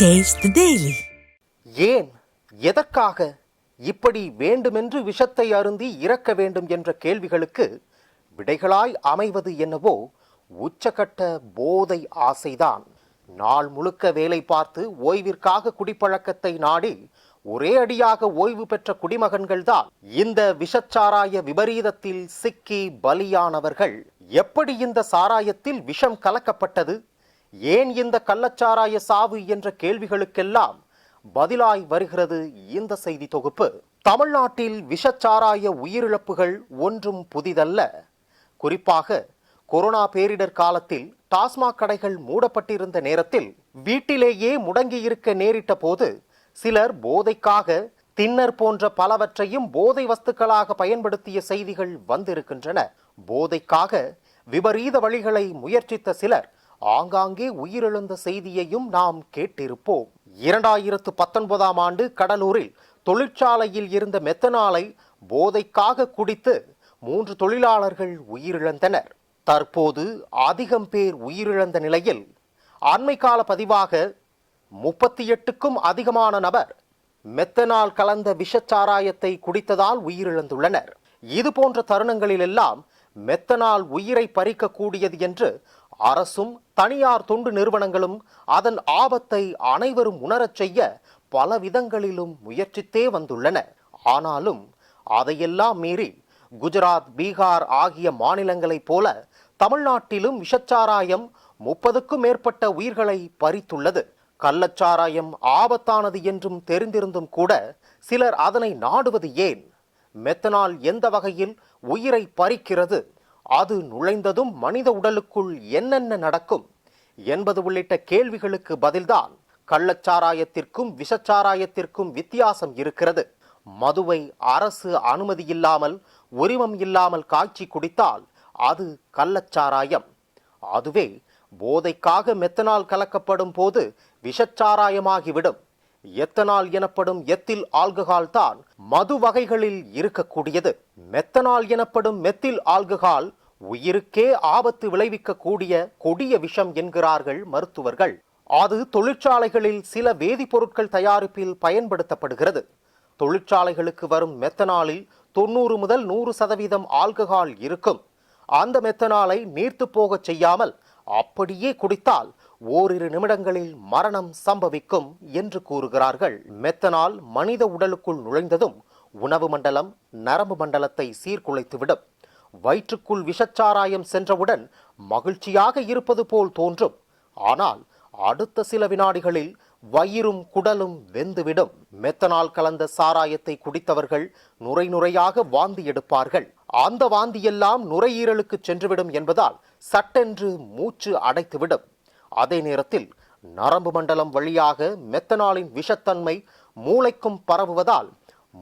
Taste daily ஏன் எதற்காக இப்படி வேண்டுமென்று விஷத்தை அருந்தி இறக்க வேண்டும் என்ற கேள்விகளுக்கு விடைகளாய் அமைவது என்னவோ உச்சகட்ட போதை ஆசைதான். நாள் முழுக்க வேலை பார்த்து ஓய்விற்காக குடிப்பழக்கத்தை நாடி ஒரே அடியாக ஓய்வு பெற்ற குடிமகன்கள்தான் இந்த விஷச்சாராய விபரீதத்தில் சிக்கி பலியானவர்கள். எப்படி இந்த சாராயத்தில் விஷம் கலக்கப்பட்டது? ஏன் இந்த கள்ளச்சாராய சாவு என்ற கேள்விகளுக்கெல்லாம் பதிலாய் வருகிறது இந்த செய்தி தொகுப்பு? தமிழ்நாட்டில் விஷச்சாராய உயிரிழப்புகள் ஒன்றும் புதிதல்ல. குறிப்பாக கொரோனா பேரிடர் காலத்தில் டாஸ்மாக் கடைகள் மூடப்பட்டிருந்த நேரத்தில் வீட்டிலேயே முடங்கியிருக்க நேரிட்ட போது சிலர் போதைக்காக தின்னர் போன்ற பலவற்றையும் போதை வஸ்துக்களாக பயன்படுத்திய செய்திகள் வந்திருக்கின்றன. போதைக்காக விபரீத வழிகளை முயற்சித்த சிலர் ஆங்காங்கே உயிரிழந்த செய்தியையும் நாம் கேட்டிருப்போம். இரண்டாயிரத்து பத்தொன்பதாம் ஆண்டு கடலூரில் தொழிற்சாலையில் இருந்த மெத்தனாலை போதைக்காக குடித்து மூன்று தொழிலாளர்கள் உயிரிழந்தனர். தற்போது அதிகம் பேர் உயிரிழந்த நிலையில் அண்மை கால பதிவாக முப்பத்தி எட்டுக்கும் அதிகமான நபர் மெத்தனால் கலந்த விஷச்சாராயத்தை குடித்ததால் உயிரிழந்துள்ளனர். இது போன்ற தருணங்களிலெல்லாம் மெத்தனால் உயிரை பறிக்கக்கூடியது என்று அரசும் தனியார் தொண்டு நிறுவனங்களும் அதன் ஆபத்தை அனைவரும் உணரச் செய்ய பல விதங்களிலும் முயற்சித்தே வந்துள்ளன. ஆனாலும் அதையெல்லாம் மீறி குஜராத் பீகார் ஆகிய மாநிலங்களைப் போல தமிழ்நாட்டிலும் விஷச்சாராயம் முப்பதுக்கும் மேற்பட்ட உயிர்களை பறித்துள்ளது. கள்ளச்சாராயம் ஆபத்தானது என்றும் தெரிந்திருந்தும் கூட சிலர் அதனை நாடுவது ஏன்? மெத்தனால் எந்த வகையில் உயிரை பறிக்கிறது? அது நுழைந்ததும் மனித உடலுக்குள் என்னென்ன நடக்கும் என்பது உள்ளிட்ட கேள்விகளுக்கு பதில்தான் கள்ளச்சாராயத்திற்கும் விஷச்சாராயத்திற்கும் வித்தியாசம் இருக்கிறது. மதுவை அரசு அனுமதி இல்லாமல் உரிமம் இல்லாமல் காய்ச்சி குடித்தால் அது கள்ளச்சாராயம். அதுவே போதைக்காக மெத்தனால் கலக்கப்படும் போது விஷச்சாராயமாகிவிடும். எத்தனால் எனப்படும் எத்தில் ஆல்கஹால் தான் மது வகைகளில் இருக்கக்கூடியது. மெத்தனால் எனப்படும் மெத்தில் ஆல்கஹால் உயிருக்கே ஆபத்து விளைவிக்கக்கூடிய கொடிய விஷம் என்கிறார்கள் மருத்துவர்கள். அது தொழிற்சாலைகளில் சில வேதிப்பொருட்கள் தயாரிப்பில் பயன்படுத்தப்படுகிறது. தொழிற்சாலைகளுக்கு வரும் மெத்தனாலில் தொண்ணூறு முதல் நூறு சதவீதம் ஆல்கஹால் இருக்கும். அந்த மெத்தனாலை நீர்த்து போகச் செய்யாமல் அப்படியே குடித்தால் ஓரிரு நிமிடங்களில் மரணம் சம்பவிக்கும் என்று கூறுகிறார்கள். மெத்தனால் மனித உடலுக்குள் நுழைந்ததும் உணவு மண்டலம் நரம்பு மண்டலத்தை சீர்குலைத்துவிடும். வயிற்றுக்குள் விஷச்சாராயம் சென்றவுடன் மகிழ்ச்சியாக இருப்பது போல் தோன்றும். ஆனால் அடுத்த சில வினாடிகளில் வயிறும் குடலும் வெந்துவிடும். மெத்தனால் கலந்த சாராயத்தை குடித்தவர்கள் நுரை நுரையாக வாந்தி எடுப்பார்கள். அந்த வாந்தியெல்லாம் நுரையீரலுக்கு சென்றுவிடும் என்பதால் சட்டென்று மூச்சு அடைத்துவிடும். அதே நேரத்தில் நரம்பு மண்டலம் வழியாக மெத்தனாலின் விஷத்தன்மை மூளைக்கும் பரவுவதால்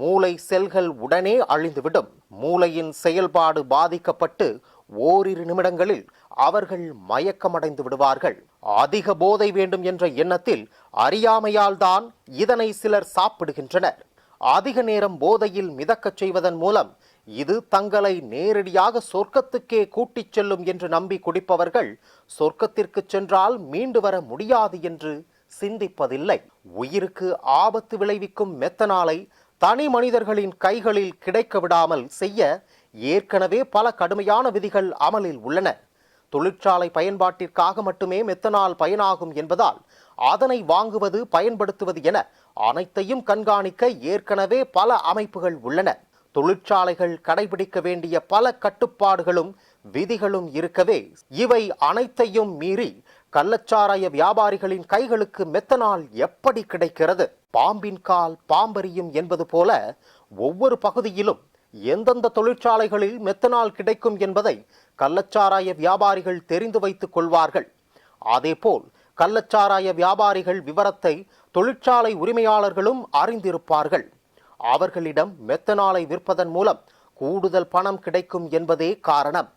மூளை செல்கள் உடனே அழிந்துவிடும். மூளையின் செயல்பாடு பாதிக்கப்பட்டு ஓரிரு நிமிடங்களில் அவர்கள் மயக்கமடைந்து விடுவார்கள். அதிக போதை வேண்டும் என்ற எண்ணத்தில் அறியாமையால் தான் இதனை சிலர் சாப்பிடுகின்றனர். அதிக நேரம் போதையில் மிதக்கச் செய்வதன் மூலம் இது தங்களை நேரடியாக சொர்க்கத்துக்கே கூட்டிச் செல்லும் என்று நம்பி குடிப்பவர்கள் சொர்க்கத்திற்கு சென்றால் மீண்டு வர முடியாது என்று சிந்திப்பதில்லை. உயிருக்கு ஆபத்து விளைவிக்கும் மெத்தனாலை தனி மனிதர்களின் கைகளில் கிடைக்க விடாமல் செய்ய ஏற்கனவே பல கடுமையான விதிகள் அமலில் உள்ளன. தொழிற்சாலை பயன்பாட்டிற்காக மட்டுமே மெத்தனால் பயனாகும் என்பதால் அதனை வாங்குவது பயன்படுத்துவது என அனைத்தையும் கண்காணிக்க ஏற்கனவே பல அமைப்புகள் உள்ளன. தொழிற்சாலைகள் கடைபிடிக்க வேண்டிய பல கட்டுப்பாடுகளும் விதிகளும் இருக்கவே இவை அனைத்தையும் மீறி கள்ளச்சாராய வியாபாரிகளின் கைகளுக்கு மெத்தனால் எப்படி கிடைக்கிறது? பாம்பின் கால் பாம்பரியும் என்பது போல ஒவ்வொரு பகுதியிலும் எந்தெந்த தொழிற்சாலைகளில் மெத்தனால் கிடைக்கும் என்பதை கள்ளச்சாராய வியாபாரிகள் தெரிந்து வைத்துக் கொள்வார்கள். அதேபோல் கள்ளச்சாராய வியாபாரிகள் விவரத்தை தொழிற்சாலை உரிமையாளர்களும் அறிந்திருப்பார்கள். அவர்களிடம் மெத்தனாலை விற்பதன் மூலம் கூடுதல் பணம் கிடைக்கும் என்பதே காரணம்.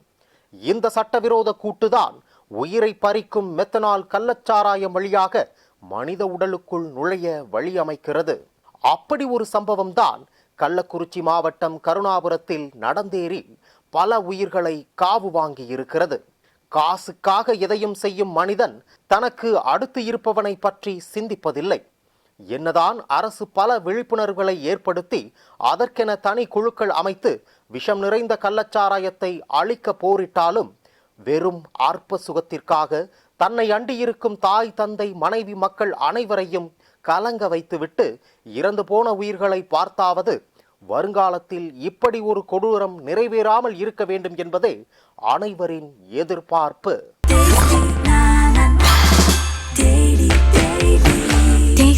இந்த சட்டவிரோத கூட்டுதான் உயிரை பறிக்கும் மெத்தனால் கள்ளச்சாராயம் வழியாக மனித உடலுக்குள் நுழைய வழி அமைக்கிறது. அப்படி ஒரு சம்பவம் தான் கள்ளக்குறிச்சி மாவட்டம் கருணாபுரத்தில் நடந்தேறி பல உயிர்களை காவு வாங்கி இருக்கிறது. காசுக்காக எதையும் செய்யும் மனிதன் தனக்கு அடுத்து இருப்பவனை பற்றி சிந்திப்பதில்லை. என்னதான் அரசு பல விழிப்புணர்வுகளை ஏற்படுத்தி அதற்கென தனி குழுக்கள் அமைத்து விஷம் நிறைந்த கள்ளச்சாராயத்தை அழிக்க போரிட்டாலும் வெறும் ஆர்ப்ப சுகத்திற்காக தன்னை அண்டியிருக்கும் தாய் தந்தை மனைவி மக்கள் அனைவரையும் கலங்க வைத்துவிட்டு இறந்து போன உயிர்களை பார்த்தாவது வருங்காலத்தில் இப்படி ஒரு கொடூரம் நிறைவேறாமல் இருக்க வேண்டும் என்பதே அனைவரின் எதிர்பார்ப்பு.